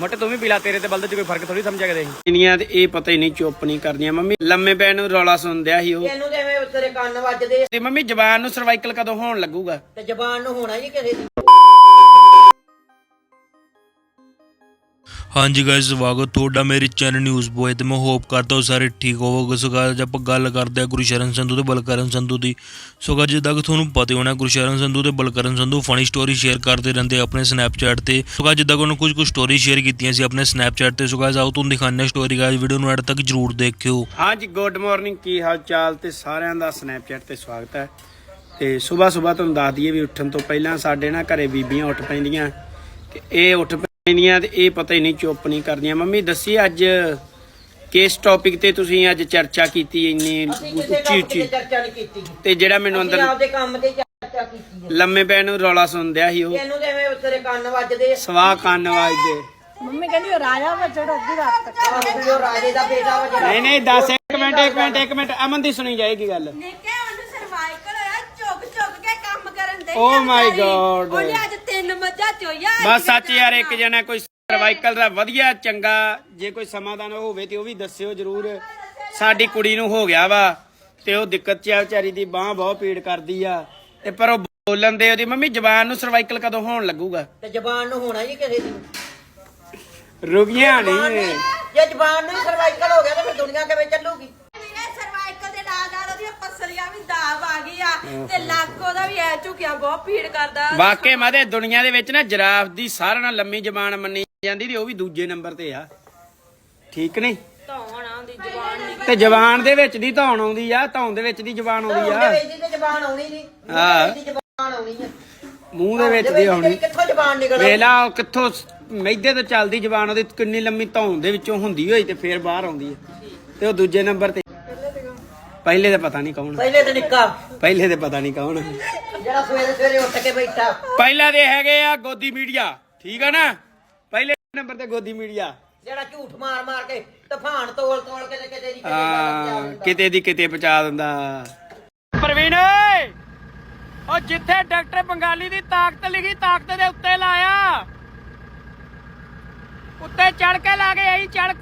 ਮੋਟੇ ਤੂੰ ਵੀ ਪੀਲਾ ਤੇਰੇ ਤੇ ਬਲਦ ਚ ਕੋਈ ਫ਼ਰਕ ਥੋੜੀ ਸਮਝਿਆ ਕਦੇ ਇੰਨੀਆਂ ਤੇ ਇਹ ਪਤਾ ਹੀ ਨਹੀਂ ਚੁੱਪ ਨਹੀਂ ਕਰਦੀਆਂ। ਮੰਮੀ ਲੰਮੇ ਪੈਣ ਨੂੰ ਰੌਲਾ ਸੁਣਦਿਆ ਸੀ ਉਹ। ਤੈਨੂੰ ਤੇ ਐਵੇਂ ਤੇਰੇ ਕੰਨ ਵੱਜਦੇ ਆ? ਤੇ ਮੰਮੀ ਜ਼ਬਾਨ ਨੂੰ ਸਰਵਾਈਕਲ ਕਦੋਂ ਹੋਣ ਲੱਗੂਗਾ? ਤੇ ਜ਼ਬਾਨ ਨੂੰ ਹੋਣਾ ਹੀ ਕਿਸੇ ਦੀ। ਹਾਂਜੀ ਗਾਇਸ ਸਵਾਗਤ ਤੁਹਾਡਾ ਮੇਰੇ ਚੈਨਲ ਨਿਊਜ਼ ਬੋਏ ਤੇ ਮੈਂ ਹੋਪ ਕਰਦਾ ਹਾਂ ਸਾਰੇ ਠੀਕ ਹੋਵੋਗੇ। ਸੋ guys, ਆਪਾਂ ਗੱਲ ਕਰਦੇ ਹਾਂ ਗੁਰਸ਼ਰਨ ਸੰਧੂ ਤੇ ਬਲਕਰਨ ਸੰਧੂ ਦੀ। ਸੋ guys, ਜਿੱਦਾਂ ਕਿ ਤੁਹਾਨੂੰ ਪਤਾ ਹੋਣਾ ਗੁਰਸ਼ਰਨ ਸੰਧੂ ਤੇ Balkaran Sandhu funny story share ਕਰਦੇ ਰਹਿੰਦੇ ਆਪਣੇ ਸਨੈਪਚੈਟ ਤੇ। ਸੋ guys, ਜਿੱਦਾਂ ਕਿ ਉਹਨਾਂ ਕੁਝ ਕੁ ਸਟੋਰੀ ਸ਼ੇਅਰ ਕੀਤੀਆਂ ਸੀ ਆਪਣੇ ਸਨੈਪਚੈਟ ਤੇ। ਸੋ guys, ਆਓ ਤੁਹਾਨੂੰ ਦਿਖਾਉਂਦੇ ਹਾਂ ਸਟੋਰੀ ਗਾਇਸ ਵੀਡੀਓ ਨੂੰ ਐਡ ਤੱਕ ਜਰੂਰ ਦੇਖਿਓ। ਹਾਂਜੀ ਗੁੱਡ ਮਾਰਨਿੰਗ ਕੀ ਹਾਲ ਚਾਲ ਤੇ ਸਾਰਿਆਂ ਦਾ? ਸਨੈਪਚੈਟ ਤੇ ਸਵਾਗਤ ਹੈ। ਤੇ ਸਵੇਰ ਸਵੇਰ ਤੁਹਾਨੂੰ ਦੱਸ ਦਈਏ ਵੀ ਉੱਠਣ ਤੋਂ ਪਹਿਲਾਂ ਸਾਡੇ ਨਾ ਘਰੇ ਬੀਬੀਆਂ ਉੱਠ ਪੈਂਦੀਆਂ। ਤੇ ਇਹ ਉੱਠ ਪੈਂਦੀਆਂ ਤੇ ਇਹ ਪਤਾ ਹੀ ਨਹੀਂ ਚੁੱਪ ਨਹੀਂ ਕਰਦੀਆਂ। ਮੰਮੀ ਦੱਸੀ ਅੱਜ ਕਿਸ ਟੌਪਿਕ ਤੇ ਤੁਸੀਂ ਅੱਜ ਚਰਚਾ ਕੀਤੀ ਇੰਨੀ ਉੱਚੀ ਉੱਚੀ ਤੇ ਚਰਚਾ ਨਹੀਂ ਕੀਤੀ ਤੇ ਜਿਹੜਾ ਮੈਨੂੰ ਅੰਦਰ ਆਪਦੇ ਕੰਮ ਤੇ ਚਰਚਾ ਕੀਤੀ ਹੈ। ਲੰਮੇ ਪੈਣ ਨੂੰ ਰੌਲਾ ਸੁਣਦਿਆ ਸੀ ਉਹ। ਤੇਰੇ ਕੰਨ ਵੱਜਦੇ? ਸਵਾ ਕੰਨ ਵੱਜਦੇ। ਮੰਮੀ ਕਹਿੰਦੀ ਉਹ ਰਾਜਾ ਵਾ ਜਿਹੜਾ ਅੱਧੀ ਰਾਤ ਤੱਕ ਉਹ ਰਾਜੇ ਦਾ ਬੇਟਾ ਵਾ ਜਿਹੜਾ ਨਹੀਂ ਨਹੀਂ ਦੱਸ ਇੱਕ ਮਿੰਟ ਇੱਕ ਮਿੰਟ ਇੱਕ ਮਿੰਟ। ਅਮਨ ਦੀ ਸੁਣੀ ਜਾਏਗੀ ਗੱਲ। ਨਿੱਕੇ ਉਹਨੂੰ ਸਰਵਾਈਕਲ ਹੋਇਆ ਝੁਕ ਝੁਕ ਕੇ ਕੰਮ ਕਰਨ ਦੇ Oh my God. ਉਹਨੇ ਅੱਜ ਬਸ ਸੱਚ ਯਾਰ ਇੱਕ ਜਣਾ ਕੋਈ ਸਰਵਾਈਕਲ ਦਾ ਵਧੀਆ ਚੰਗਾ ਜੇ ਕੋਈ ਸਮਾਧਾਨ ਹੋਵੇ ਤੇ ਉਹ ਵੀ ਦੱਸਿਓ ਜਰੂਰ। ਸਾਡੀ ਕੁੜੀ ਨੂੰ ਹੋ ਗਿਆ ਵਾ ਤੇ ਉਹ ਦਿੱਕਤ ਚ ਆ ਵਿਚਾਰੀ ਦੀ ਬਾਹ ਬਹੁਤ ਪੀੜ ਕਰਦੀ ਆ। ਤੇ ਪਰ ਉਹ ਬੋਲਣ ਦੇ ਉਹਦੀ ਮੰਮੀ ਜ਼ਬਾਨ ਨੂੰ ਸਰਵਾਈਕਲ ਕਦੋਂ ਹੋਣ ਲੱਗੂਗਾ? ਤੇ ਜ਼ਬਾਨ ਨੂੰ ਹੋਣਾ ਹੀ ਕਿਸੇ ਦੀ ਰੁਗੀਆਂ ਨਹੀਂ। ਨੂੰ- ਜੇ ਜ਼ਬਾਨ ਨੂੰ ਸਰਵਾਈਕਲ ਹੋ ਗਿਆ ਤਾਂ ਫਿਰ ਦੁਨੀਆ ਕਿਵੇਂ ਚੱਲੂਗੀ ਇਹ ਸਰਵਾਈਕਲ ਦੇ ਨਾਲ ਨਾਲ ਉਹਦੀਆਂ ਪਸਲੀਆਂ ਵੀ ਦਾਬ ਆ ਗਈ ਆ ਤੇ ਲੱਕ ਉਹਦਾ ਵੀ ਐ ਝੁਕਿਆ ਬਹੁਤ ਭੀੜ ਕਰਦਾ ਵਾਕੇ ਮਾਦੇ ਦੁਨੀਆ ਦੇ ਵਿੱਚ ਨਾ ਜਰਾਫ ਦੀ ਸਾਰਿਆਂ ਨਾਲ ਲੰਮੀ ਜ਼ਬਾਨ ਮੰਨੀ ਜਾਂਦੀ ਤੇ ਉਹ ਵੀ ਦੂਜੇ ਨੰਬਰ ਤੇ ਆ। ਠੀਕ ਨਹੀਂ? ਧੌਣ ਆਉਂਦੀ ਜ਼ੁਬਾਨ ਨਹੀਂ ਤੇ ਜ਼ਬਾਨ ਦੇ ਵਿੱਚ ਦੀ ਧੌਣ ਆਉਂਦੀ ਆ ਧੌਣ ਦੇ ਵਿੱਚ ਦੀ ਜ਼ਬਾਨ ਆਉਂਦੀ ਉਹਦੇ ਆ ਵਿੱਚ ਦੀ ਤੇ ਜ਼ਬਾਨ ਆਉਣੀ ਨਹੀਂ। ਹਾਂ। ਦੀ ਜ਼ਬਾਨ ਆਉਣੀ ਹੈ ਮੂੰਹ ਦੇ ਵਿੱਚ ਦੀ ਆਉਣੀ। ਕਿੱਥੋਂ ਜ਼ਬਾਨ ਨਿਕਲ ਆਈ? ਵੇਲਾ ਉਹ ਕਿੱਥੋਂ ਮੈਦੇ ਤੋਂ ਚੱਲਦੀ ਜ਼ਬਾਨ ਉਹਦੀ ਕਿੰਨੀ ਲੰਮੀ ਧੌਣ ਦੇ ਵਿੱਚੋਂ ਹੁੰਦੀ ਹੋਈ ਤੇ ਫੇਰ ਬਾਹਰ ਆਉਂਦੀ ਹੈ ਤੇ ਉਹ ਦੂਜੇ ਨੰਬਰ ਤੇ ਪਹਿਲੇ ਦਾ ਪਤਾ ਨਹੀਂ ਕੌਣ। ਪਹਿਲੇ ਤੇ ਨਿੱਕਾ। ਪਹਿਲੇ ਦੇ ਪਤਾ ਨਹੀਂ ਕੌਣ। ਜਿਹੜਾ ਸਵੇਰੇ ਸਵੇਰੇ ਉੱਠ ਕੇ ਬੈਠਾ। ਪਹਿਲਾ ਦੇ ਹੈਗੇ ਆ ਗੋਦੀ ਮੀਡੀਆ ਠੀਕ ਆ ਨਾ? ਪਹਿਲੇ ਨੰਬਰ ਤੇ ਗੋਦੀ ਮੀਡੀਆ। ਜਿਹੜਾ ਝੂਠ ਮਾਰ ਮਾਰ ਕੇ ਤੂਫਾਨ ਤੋਲ ਤੋਲ ਕੇ ਤੇ ਕਿਤੇ ਦੀ ਕਿਤੇ ਕਿਤੇ ਦੀ ਕਿਤੇ ਪਹੁੰਚਾ ਦਿੰਦਾ। ਪ੍ਰਵੀਨ ਓਏ! ਉਹ ਜਿੱਥੇ ਡਾਕਟਰ ਬੰਗਾਲੀ ਦੀ ਤਾਕਤ ਲਿਖੀ ਤਾਕਤ ਦੇ ਉੱਤੇ ਲਾਇਆ। ਉੱਤੇ ਚੜ ਕੇ ਲਾ ਕੇ ਆਈ ਚੜ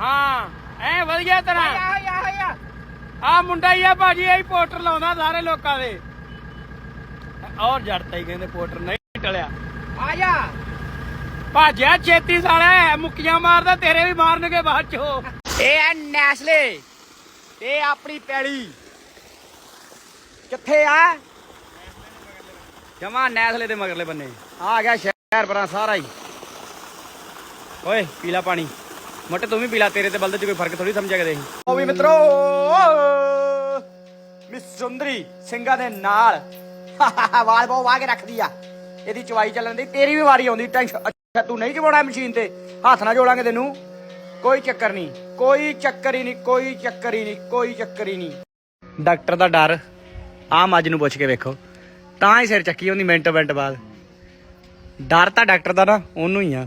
ਹਾਂ ਐ ਵਧੀਆ ਤਰ੍ਹਾਂ। ਆ ਮੁੰਡਾ ਹੀ ਆ ਭਾਜੀ ਇਹ ਪੋਸਟਰ ਲਾਉਂਦਾ ਸਾਰੇ ਲੋਕਾਂ ਦੇ। ਔਰ ਜੜਤਾ ਹੀ ਕਹਿੰਦੇ ਪੋਸਟਰ ਨਹੀਂ ਟਲਿਆ ਆ ਜਾ ਭਾਜਿਆ ਛੇਤੀ ਸਾਲਾ ਮੁੱਕੀਆਂ ਮਾਰਦਾ ਤੇਰੇ ਵੀ ਮਾਰਨਗੇ ਬਾਅਦ ਚੋ। ਇਹ ਹੈ ਨੈਸਲੇ। ਤੇ ਆਪਣੀ ਪੈਲੀ। ਕਿੱਥੇ ਆ? ਜਮਾ ਨੈਸਲੇ ਦੇ ਮਗਰਲੇ ਬੰਨੇ। ਆ ਗਿਆ ਸ਼ਹਿਰ ਪਰਾਂ ਸਾਰਾ ਹੀ। ਓਏ ਪੀਲਾ ਪਾਣੀ। ਮੋਟੇ ਤੂੰ ਵੀ ਪੀਲਾ ਤੇਰੇ ਤੇ ਬਲਦ ਚ ਕੋਈ ਫ਼ਰਕ ਥੋੜੀ ਸਮਝਿਆ ਕਦੇ ਉਹ ਵੀ ਮਿੱਤਰੋ ਮਿਸ ਸੁੰਦਰੀ ਸਿੰਘਾਂ ਦੇ ਨਾਲ। ਵਾਲ ਬਹੁ ਵਾਹ ਕੇ ਰੱਖਦੀ ਆ। ਇਹਦੀ ਚਵਾਈ ਚੱਲਣ ਦੀ ਤੇਰੀ ਵੀ ਵਾਰੀ ਆਉਂਦੀ ਟੈਨਸ਼ਨ ਅੱਛਾ, ਤੂੰ ਨਹੀਂ ਚਵਾਉਣਾ ਮਸ਼ੀਨ ਤੇ? ਹੱਥ ਨਾਲ ਜੋੜਾਂਗੇ ਤੈਨੂੰ। ਕੋਈ ਚੱਕਰ ਨਹੀਂ, ਕੋਈ ਚੱਕਰ ਹੀ ਨਹੀਂ, ਕੋਈ ਚੱਕਰ ਹੀ ਨਹੀਂ, ਕੋਈ ਚੱਕਰ ਹੀ ਨਹੀਂ। ਡਾਕਟਰ ਦਾ ਡਰ ਆਮ ਅੱਜ ਨੂੰ ਪੁੱਛ ਕੇ ਵੇਖੋ। ਤਾਂ ਹੀ ਸਿਰ ਚੱਕੀ ਹੁੰਦੀ ਮਿੰਟ ਮਿੰਟ ਬਾਅਦ। ਡਰ ਤਾਂ ਡਾਕਟਰ ਦਾ ਨਾ, ਉਹਨੂੰ ਹੀ ਆ।